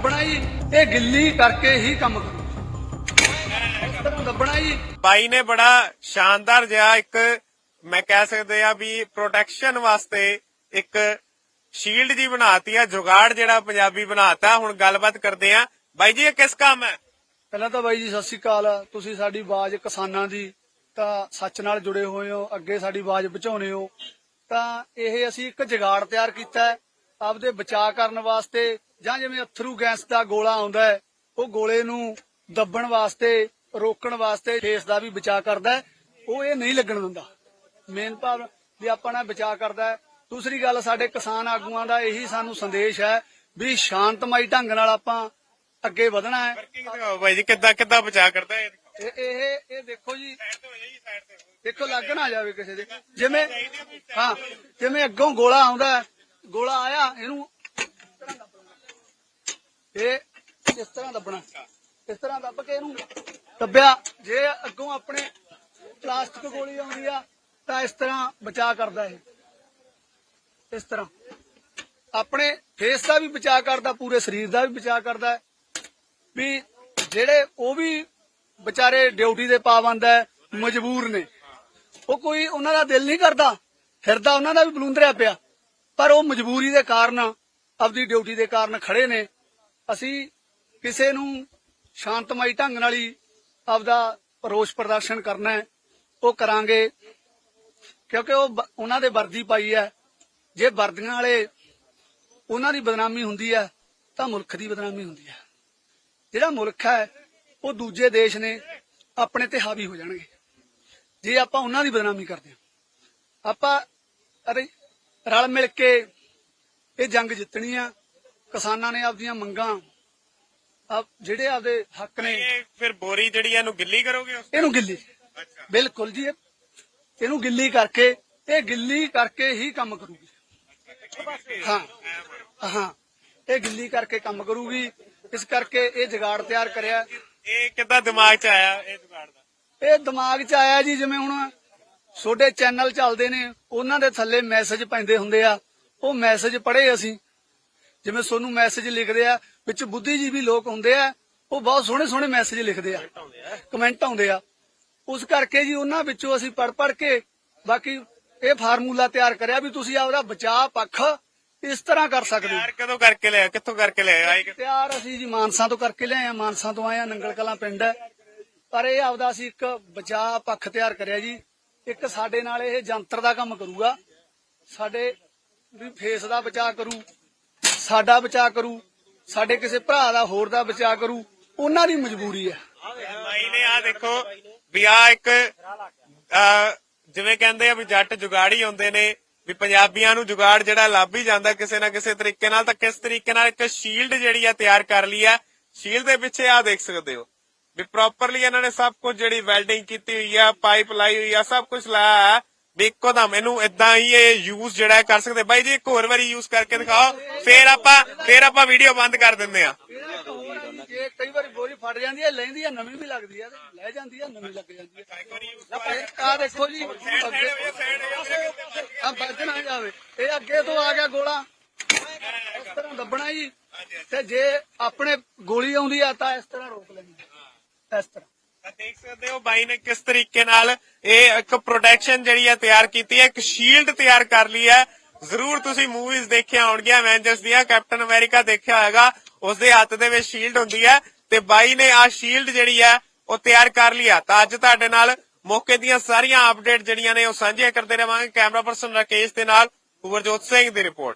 ਦੱਬਣਾ ਜੀ ਇਹ ਗਿੱਲੀ ਕਰਕੇ ਹੀ ਕੰਮ ਕਰੂ। ਇਸ ਤਰ੍ਹਾਂ ਦੱਬਣਾ ਜੀ। ਬਾਈ ਨੇ ਬੜਾ ਸ਼ਾਨਦਾਰ ਜਿਹਾ ਇੱਕ ਮੈਂ ਕਹਿ ਸਕਦੇ ਆ ਵੀ ਪ੍ਰੋਟੈਕਸ਼ਨ ਵਾਸਤੇ ਇੱਕ ਸ਼ੀਲਡ ਜੀ ਬਣਾਤੀ ਆ ਜੁਗਾੜ ਜਿਹੜਾ ਪੰਜਾਬੀ ਬਣਾਤਾ। ਹੁਣ ਗੱਲਬਾਤ ਕਰਦੇ ਆ ਬਾਈ ਜੀ ਇਹ ਕਿਸ ਕੰਮ ਹੈ? ਪਹਿਲਾਂ ਤਾਂ ਬਾਈ ਜੀ ਸਤਿ ਸ਼੍ਰੀ ਅਕਾਲ। ਤੁਸੀਂ ਸਾਡੀ ਆਵਾਜ਼ ਕਿਸਾਨਾਂ ਦੀ ਤਾਂ ਸੱਚ ਨਾਲ ਜੁੜੇ ਹੋਏ ਹੋ ਅੱਗੇ ਸਾਡੀ ਆਵਾਜ਼ ਪਹੁੰਚਾਉਣੇ ਹੋ। ਤਾਂ ਇਹ ਅਸੀਂ ਇੱਕ ਜਗਾੜ ਤਿਆਰ ਕੀਤਾ ਹੈ। ਆਪਦੇ ਬਚਾਅ ਕਰਨ ਵਾਸਤੇ ਜਾਂ ਜਿਵੇਂ ਅਥਰੂ ਗੈਸ ਦਾ ਗੋਲਾ ਆਉਂਦਾ ਹੈ ਉਹ ਗੋਲੇ ਨੂੰ ਦੱਬਣ ਵਾਸਤੇ ਰੋਕਣ ਵਾਸਤੇ ਫੇਸ ਦਾ ਵੀ ਬਚਾਅ ਕਰਦਾ ਹੈ। ਉਹ ਇਹ ਨਹੀਂ ਲੱਗਣ ਦਿੰਦਾ। ਮੇਨ ਭਾਵ ਵੀ ਆਪਾਂ ਨਾਲ ਬਚਾਅ ਕਰਦਾ ਹੈ। ਦੂਸਰੀ ਗੱਲ ਸਾਡੇ ਕਿਸਾਨ ਆਗੂਆਂ ਦਾ ਇਹੀ ਸਾਨੂੰ ਸੰਦੇਸ਼ ਹੈ ਵੀ ਸ਼ਾਂਤਮਈ ਢੰਗ ਨਾਲ ਆਪਾਂ ਅੱਗੇ ਵਧਣਾ ਹੈ। ਬਾਈ ਜੀ ਕਿੱਦਾਂ ਕਿੱਦਾਂ ਬਚਾ ਕਰਦਾ ਇਹ? ਇਹ ਇਹ ਇਹ ਦੇਖੋ ਜੀ। ਦੇਖੋ ਲੱਗ ਨਾ ਜਾਵੇ ਕਿਸੇ ਦੇ। ਜਿਵੇਂ ਹਾਂ ਜਿਵੇਂ ਅੱਗੋਂ ਗੋਲਾ ਆਉਂਦਾ ਹੈ, ਗੋਲਾ ਆਇਆ ਇਹਨੂੰ ਇਹ ਇਸ ਤਰ੍ਹਾਂ ਦੱਬਣਾ? ਇਸ ਤਰ੍ਹਾਂ ਦੱਬ ਕੇ ਇਹਨੂੰ ਦੱਬਿਆ? ਜੇ ਅੱਗੋਂ ਆਪਣੇ ਪਲਾਸਟਿਕ ਗੋਲੀ ਆਉਂਦੀ ਆ, ਤਾਂ ਇਸ ਤਰ੍ਹਾਂ ਬਚਾ ਕਰਦਾ ਇਹ। ਇਸ ਤਰ੍ਹਾਂ। ਆਪਣੇ ਫੇਸ ਦਾ ਵੀ ਬਚਾ ਕਰਦਾ, ਪੂਰੇ ਸਰੀਰ ਦਾ ਵੀ ਬਚਾ ਕਰਦਾ ਵੀ ਜਿਹੜੇ ਉਹ ਵੀ ਵਿਚਾਰੇ ਡਿਊਟੀ ਦੇ ਪਾਬੰਦ ਹੈ, ਮਜਬੂਰ ਨੇ। ਉਹ ਕੋਈ ਉਹਨਾਂ ਦਾ ਦਿਲ ਨਹੀਂ ਕਰਦਾ। ਫਿਰਦਾ ਉਹਨਾਂ ਦਾ ਵੀ ਬਲੂੰਦਰਿਆ ਪਿਆ। ਪਰ ਉਹ ਮਜਬੂਰੀ ਦੇ ਕਾਰਨ, ਆਪਦੀ ਡਿਊਟੀ ਦੇ ਕਾਰਨ ਖੜੇ ਨੇ। ਅਸੀਂ ਕਿਸੇ ਨੂੰ ਸ਼ਾਂਤਮਈ ਢੰਗ ਨਾਲ ਹੀ ਆਪਦਾ ਰੋਸ ਪ੍ਰਦਰਸ਼ਨ ਕਰਨਾ ਹੈ, ਉਹ ਕਰਾਂਗੇ। ਕਿਉਂਕਿ ਉਹ ਉਹਨਾਂ ਦੇ ਵਰਦੀ ਪਾਈ ਹੈ। ਜੇ ਵਰਦੀਆਂ ਵਾਲੇ ਉਹਨਾਂ ਦੀ ਬਦਨਾਮੀ ਹੁੰਦੀ ਹੈ, ਤਾਂ ਮੁਲਕ ਦੀ ਬਦਨਾਮੀ ਹੁੰਦੀ ਹੈ। ਜਿਹੜਾ ਮੁਲਕ ਹੈ, ਉਹ ਦੂਜੇ ਦੇਸ਼ ਨੇ ਆਪਣੇ ਤੇ ਹਾਵੀ ਹੋ ਜਾਣਗੇ। ਜੇ ਆਪਾਂ ਉਹਨਾਂ ਦੀ ਬਦਨਾਮੀ ਕਰਦੇ ਹਾਂ, ਆਪਾਂ ਅਰੇ ਰਲ ਮਿਲ ਕੇ ਇਹ ਜੰਗ ਜਿੱਤਣੀ ਆ ਕਿਸਾਨਾਂ ਨੇ ਆਪਦੀਆਂ ਮੰਗਾਂ ਆਪ ਜਿਹੜੇ ਆਪਦੇ ਹੱਕ ਨੇ ਇਹ ਫਿਰ ਬੋਰੀ ਜਿਹੜੀ ਆ ਇਹਨੂੰ ਗਿੱਲੀ ਕਰੋਗੇ ਉਸ ਇਹਨੂੰ ਗਿੱਲੀ। ਬਿਲਕੁਲ ਜੀ ਇਹ- ਇਹਨੂੰ ਗਿੱਲੀ ਕਰਕੇ ਇਹ ਗਿੱਲੀ ਕਰਕੇ ਹੀ ਕੰਮ ਕਰੂਗੀ। ਹਾਂ। ਹਾਂ। ਇਹ ਗਿੱਲੀ ਕਰਕੇ ਕੰਮ ਕਰੂਗੀ ਇਸ ਕਰਕੇ ਇਹ ਜਗਾੜ ਤਿਆਰ ਕਰਿਆ। ਇਹ ਕਿੱਦਾਂ ਦਿਮਾਗ 'ਚ ਆਇਆ ਇਹ ਜੁਗਾੜ ਦਾ? ਇਹ ਦਿਮਾਗ 'ਚ ਆਇਆ ਜੀ ਜਿਵੇਂ ਹੁਣ ਛੋਡੇ ਚੈਨਲ ਚੱਲਦੇ ਨੇ ਉਹਨਾਂ ਦੇ ਥੱਲੇ ਮੈਸੇਜ ਪੈਂਦੇ ਹੁੰਦੇ ਆ। ਉਹ ਮੈਸੇਜ ਪੜ੍ਹੇ ਅਸੀਂ। ਜਿਵੇਂ ਤੁਹਾਨੂੰ ਮੈਸੇਜ ਲਿਖਦੇ ਆ ਵਿੱਚ ਬੁੱਧੀਜੀਵੀ ਲੋਕ ਹੁੰਦੇ ਆ ਉਹ ਬਹੁਤ ਸੋਹਣੇ ਸੋਹਣੇ ਮੈਸੇਜ ਲਿਖਦੇ ਆ। ਕਮੈਂਟ ਆਉਂਦੇ ਆ। ਉਸ ਕਰਕੇ ਜੀ ਉਹਨਾਂ ਵਿੱਚੋਂ ਅਸੀਂ ਪੜ ਪੜ ਕੇ ਬਾਕੀ ਇਹ ਫਾਰਮੂਲਾ ਤਿਆਰ ਕਰਿਆ ਵੀ ਤੁਸੀਂ ਆਪਦਾ ਬਚਾਅ ਪੱਖ ਇਸ ਤਰ੍ਹਾਂ ਕਰ ਸਕਦੇ ਯਾਰ ਕਦੋਂ ਕਰਕੇ ਲਿਆ ਕਿੱਥੋਂ ਕਰਕੇ ਲਿਆ ਆਏ ਤਿਆਰ ਅਸੀਂ ਜੀ ਮਾਨਸਾ ਤੋਂ ਕਰਕੇ ਲਿਆਏ ਆ ਮਾਨਸਾ ਤੋਂ ਆਏ ਆ ਨੰਗਲ ਕਲਾਂ ਪਿੰਡ। ਹੈ ਪਰ ਇਹ ਆਪਦਾ ਅਸੀਂ ਇੱਕ ਬਚਾਅ ਪੱਖ ਤਿਆਰ ਕਰਿਆ ਜੀ। ਇੱਕ ਸਾਡੇ ਨਾਲ ਇਹ ਜੰਤਰ ਦਾ ਕੰਮ ਕਰੂਗਾ। ਸਾਡੇ ਵੀ ਫੇਸ ਦਾ ਬਚਾਅ ਕਰੂ। ਸਾਡਾ ਬਚਾ ਕਰੂ ਸਾਡੇ ਕਿਸੇ ਭਰਾ ਦਾ ਹੋਰ ਦਾ ਬਚਾਅ ਕਰੂ ਉਹਨਾਂ ਦੀ ਮਜਬੂਰੀ ਹੈ ਬਾਈ ਨੇ ਆ ਦੇਖੋ ਵੀ ਆ ਇੱਕ ਅਹ, ਜਿਵੇਂ ਕਹਿੰਦੇ ਆ ਵੀ ਜੱਟ ਜੁਗਾੜੀ ਹੁੰਦੇ ਨੇ ਵੀ ਪੰਜਾਬੀਆਂ ਨੂੰ ਜੁਗਾੜ ਜਿਹੜਾ ਲੱਭ ਹੀ ਜਾਂਦਾ ਕਿਸੇ ਨਾ ਕਿਸੇ ਤਰੀਕੇ ਨਾਲ ਤਾਂ ਕਿਸ ਤਰੀਕੇ ਨਾਲ ਇੱਕ ਸ਼ੀਲਡ ਜਿਹੜੀ ਆ ਤਿਆਰ ਕਰ ਲਈ ਆ ਸ਼ੀਲਡ ਦੇ ਪਿੱਛੇ ਆ ਦੇਖ ਸਕਦੇ ਹੋ ਵੀ ਪ੍ਰੋਪਰਲੀ ਇਹਨਾਂ ਨੇ ਸਭ ਕੁਝ ਜਿਹੜੀ ਵੈਲਡਿੰਗ ਕੀਤੀ ਹੋਈ ਆ ਪਾਈਪ ਲਾਈ ਹੋਈ ਆ ਸਭ ਕੁਝ ਲਾਇਆ ਹੈ। ਵੀ ਇੱਕੋ ਦਮ ਇਹਨੂੰ ਇਦਾਂ ਹੀ ਇਹ ਯੂਜ਼ ਜਿਹੜਾ ਕਰ ਸਕਦੇ। ਬਾਈ ਜੀ ਇੱਕ ਹੋਰ ਵਾਰੀ ਯੂਜ਼ ਕਰਕੇ ਦਿਖਾਓ। ਫੇਰ ਆਪਾਂ ਫੇਰ ਆਪਾਂ ਵੀਡੀਓ ਬੰਦ ਕਰ ਦਿੰਦੇ ਆ ਇਹਦਾ ਇੱਕ ਹੋਰ ਆ ਜੀ, ਜੇ ਕਈ ਵਾਰੀ ਬੋਰੀ ਫਟ ਜਾਂਦੀ ਹੈ ਲੈਂਦੀ ਹੈ ਨਵੀਂ ਵੀ ਲੱਗਦੀ ਹੈ ਤੇ ਲੈ ਜਾਂਦੀ ਹੈ ਨਵੀਂ ਲੱਗ ਜਾਂਦੀ ਹੈ। ਆ ਦੇਖੋ ਜੀ। ਆ ਵੱਜ ਨਾ ਜਾਵੇ। ਇਹ ਅੱਗੇ ਤੋਂ ਆ ਗਿਆ ਗੋਲਾ। ਇਸ ਤਰ੍ਹਾਂ ਦੱਬਣਾ ਜੀ। ਤੇ ਜੇ ਆਪਣੇ ਗੋਲੀ ਆਉਂਦੀ ਆ ਤਾਂ ਇਸ ਤਰ੍ਹਾਂ ਰੋਕ ਲੈਣੀ ਇਸ ਤਰ੍ਹਾਂ। ਦੇਖ ਸਕਦੇ ਹੋ ਬਾਈ ਨੇ ਕਿਸ ਤਰੀਕੇ ਨਾਲ ਇਹ ਇੱਕ ਪ੍ਰੋਟੈਕਸ਼ਨ ਜਿਹੜੀ ਹੈ ਤਿਆਰ ਕੀਤੀ ਹੈ, ਇੱਕ ਸ਼ੀਲਡ ਤਿਆਰ ਕਰ ਲਈ ਹੈ। ਜ਼ਰੂਰ ਤੁਸੀਂ ਮੂਵੀਜ਼ ਦੇਖਿਆ ਹੋਣਗੀਆਂ ਐਵੇਂਜਰਸ ਦੀਆਂ ਕੈਪਟਨ ਅਮਰੀਕਾ ਦੇਖਿਆ ਹੋਏਗਾ ਉਸ ਦੇ ਹੱਥ ਦੇ ਵਿੱਚ ਸ਼ੀਲਡ ਹੁੰਦੀ ਹੈ ਤੇ ਬਾਈ ਨੇ ਆ ਸ਼ੀਲਡ ਜਿਹੜੀ ਹੈ, ਉਹ ਤਿਆਰ ਕਰ ਲਿਆ ਤਾਂ ਅੱਜ ਤੁਹਾਡੇ ਨਾਲ ਮੌਕੇ ਦੀਆਂ ਸਾਰੀਆਂ ਅਪਡੇਟ ਜਿਹੜੀਆਂ ਨੇ ਉਹ ਸਾਂਝੀਆਂ ਕਰਦੇ ਰਵਾਂਗੇ। ਕੈਮਰਾ ਪਰਸਨ ਰਾਕੇਸ਼ ਦੇ ਨਾਲ ਉਵਰਜੋਤ ਸਿੰਘ ਦੀ ਰਿਪੋਰਟ